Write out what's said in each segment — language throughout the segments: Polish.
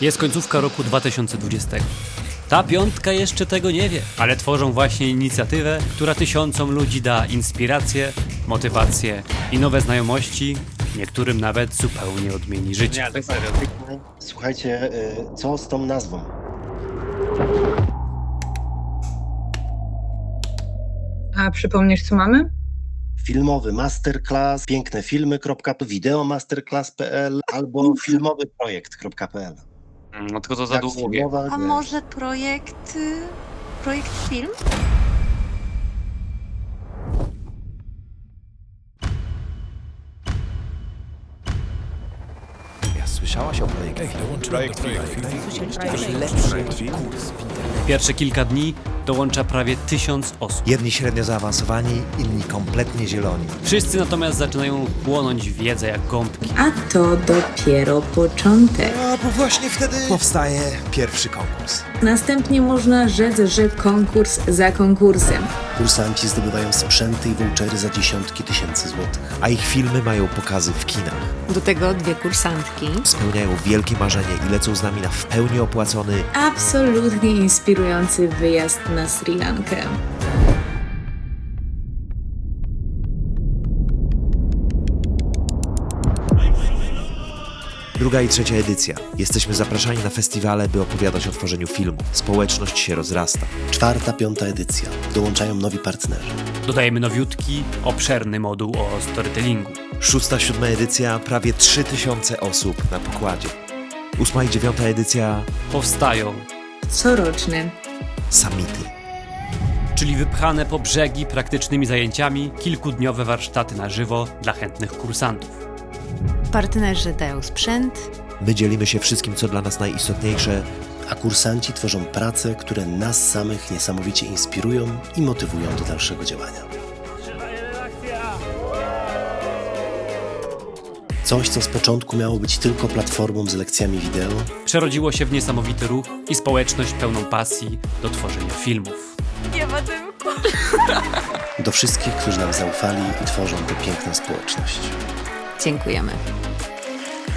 Jest końcówka roku 2020. Ta piątka jeszcze tego nie wie, ale tworzą właśnie inicjatywę, która tysiącom ludzi da inspirację, motywację i nowe znajomości, niektórym nawet zupełnie odmieni życie. Nie, tak serio. Słuchajcie, y, co z tą nazwą? A przypomnisz, co mamy? Filmowy masterclass, piękne filmy.pl, wideomasterclass.pl albo filmowy projekt.pl. No tylko to za długie. A może projekt. y, projekt film? Słyszałaś o projekcie? Projekt Pierwsze kilka dni dołącza prawie tysiąc osób. Jedni średnio zaawansowani, inni kompletnie zieloni. Wszyscy natomiast zaczynają chłonąć wiedzę jak gąbki. A to dopiero początek. A bo właśnie wtedy powstaje pierwszy konkurs. Następnie można rzec, że konkurs za konkursem. Kursanci zdobywają sprzęty i vouchery za dziesiątki tysięcy złotych. A ich filmy mają pokazy w kinach. Do tego dwie kursantki. Spełniają wielkie marzenie i lecą z nami na w pełni opłacony Absolutnie inspirujący wyjazd na Sri Lankę. Druga i trzecia edycja. Jesteśmy zapraszani na festiwale, by opowiadać o tworzeniu filmu. Społeczność się rozrasta. Czwarta, piąta edycja. Dołączają nowi partnerzy. Dodajemy nowiutki, obszerny moduł o storytellingu. Szósta, siódma edycja, prawie 3000 osób na pokładzie. Ósma i dziewiąta edycja, Powstają, Coroczne. Summity. czyli wypchane po brzegi praktycznymi zajęciami, kilkudniowe warsztaty na żywo dla chętnych kursantów. Partnerzy dają sprzęt. My dzielimy się wszystkim, co dla nas najistotniejsze, A kursanci tworzą prace, które nas samych niesamowicie inspirują i motywują do dalszego działania. Coś, co z początku miało być tylko platformą z lekcjami wideo, Przerodziło się w niesamowity ruch i społeczność pełną pasji do tworzenia filmów. Nie ma dymku. do wszystkich, którzy nam zaufali i tworzą tę piękną społeczność. Dziękujemy.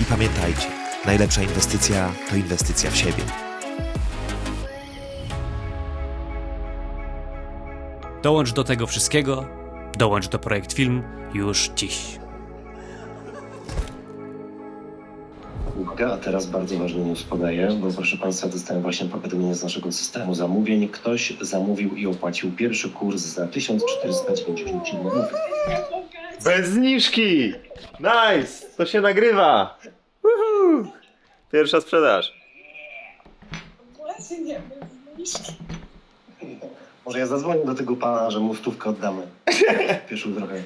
I pamiętajcie, najlepsza inwestycja to inwestycja w siebie. Dołącz do tego wszystkiego, dołącz do Projekt Film już dziś. A teraz bardzo ważny news podaję, bo proszę Państwa, dostałem właśnie powiadomienie z naszego systemu zamówień. Ktoś zamówił i opłacił pierwszy kurs za 1497 zł. Bez zniżki! Nice! To się nagrywa! Woohoo! Pierwsza sprzedaż. Może ja zadzwonię do tego pana, że mu stówkę oddamy. Pieszył trochę.